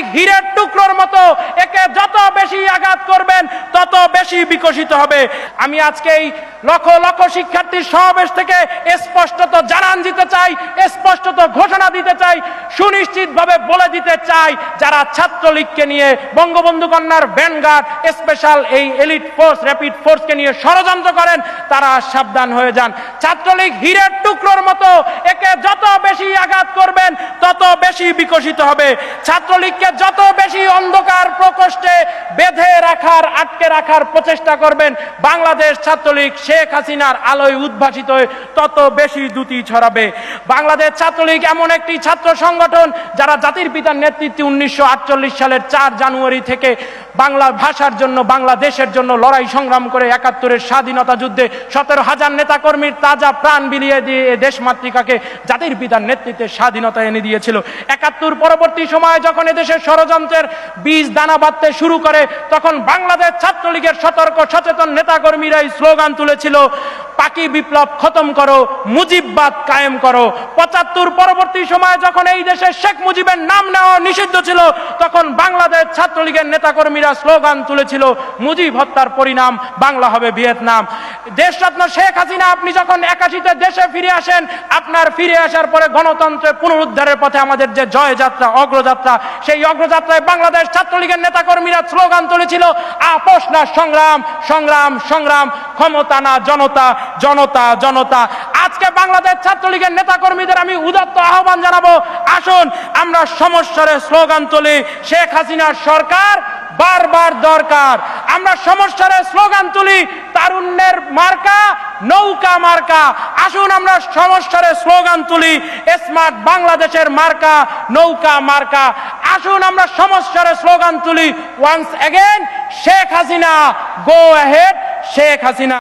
ছাত্রলীগ হীরের টুকরোর মতো একে যত বেশি আঘাত করবেন, তত বেশি বিকশিত হবে। আমি আজকে এই লক্ষ লক্ষ শিক্ষার্থীর সমাবেশ থেকে স্পষ্টত জানান দিতে চাই, স্পষ্টত ঘোষণা দিতে চাই, সুনিশ্চিতভাবে বলে দিতে চাই, যারা ছাত্রলীগকে নিয়ে, বঙ্গবন্ধু কন্যার ভ্যানগার্ড, স্পেশাল এই এলিট ফোর্স, র্যাপিড ফোর্সকে নিয়ে ষড়যন্ত্র করেন, তারা সাবধান হয়ে যান। ছাত্রলীগ হীরের টুকরোর মতো একে যত বেশি আঘাত করবেন বেশি বিকশিত হবে। ছাত্রলীগকে যত বেশি অন্ধকার প্রকোষ্ঠে বেঁধে রাখার, আটকে রাখার প্রচেষ্টা করবেন বাংলাদেশ ছাত্রলীগ শেখ হাসিনার আলোয় উদ্ভাসিত হয়ে তত বেশি দ্যুতি ছড়াবে। বাংলাদেশ ছাত্রলীগ এমন একটি ছাত্র সংগঠন যারা জাতির পিতার নেতৃত্বে উনিশশো আটচল্লিশ সালের চার জানুয়ারি থেকে বাংলা ভাষার জন্য, বাংলাদেশের জন্য লড়াই সংগ্রাম করে একাত্তরের স্বাধীনতা যুদ্ধে সতেরো হাজার নেতাকর্মীর তাজা প্রাণ বিলিয়ে দিয়ে এ দেশ মাতৃকাকে জাতির পিতার নেতৃত্বে স্বাধীনতা এনে দিয়েছিল। একাত্তর পরবর্তী সময়ে যখন এদেশের ষড়যন্ত্রের বীজ দানা বাঁধতে শুরু করে, তখন বাংলাদেশ ছাত্রলীগের সতর্ক সচেতন নেতাকর্মীরাই স্লোগান তুলেছিল পাকি বিপ্লব খতম করো, মুজিববাদ কায়েম করো। পঁচাত্তর পরবর্তী সময়ে যখন এই দেশে শেখ মুজিবের নাম নেওয়া নিষিদ্ধ ছিল, তখন বাংলাদেশ ছাত্রলীগের নেতাকর্মীরা স্লোগান তুলেছিল, মুজিব হত্যার পরিণাম, বাংলা হবে ভিয়েতনাম। দেশরত্ন শেখ হাসিনা, আপনি যখন একাশিতে দেশে ফিরে আসেন, আপনার ফিরে আসার পরে গণতন্ত্রের পুনরুদ্ধারের পথে আমাদের যে জয়যাত্রা, অগ্রযাত্রা, সেই অগ্রযাত্রায় বাংলাদেশ ছাত্রলীগের নেতাকর্মীরা স্লোগান তুলেছিল, আপোষ না সংগ্রাম সংগ্রাম সংগ্রাম, ক্ষমতা না জনতা জনতা জনতা। বাংলাদেশ ছাত্রলীগের নেতাকর্মীদের আমি উদাত্ত আহ্বান জানাব। আসুন, আমরা সমস্যার স্লোগান তুলি। শেখ হাসিনার সরকার বারবার দরকার। আমরা সমস্যারে স্লোগান তুলি, তারুণ্যের মার্কা, নৌকা মার্কা। আসুন, আমরা সমস্যারে স্লোগান তুলি, স্মার্ট বাংলাদেশের মার্কা, নৌকা মার্কা। আসুন, আমরা সমস্যার স্লোগান তুলি। Once again Sheikh Hasina go ahead Sheikh Hasina.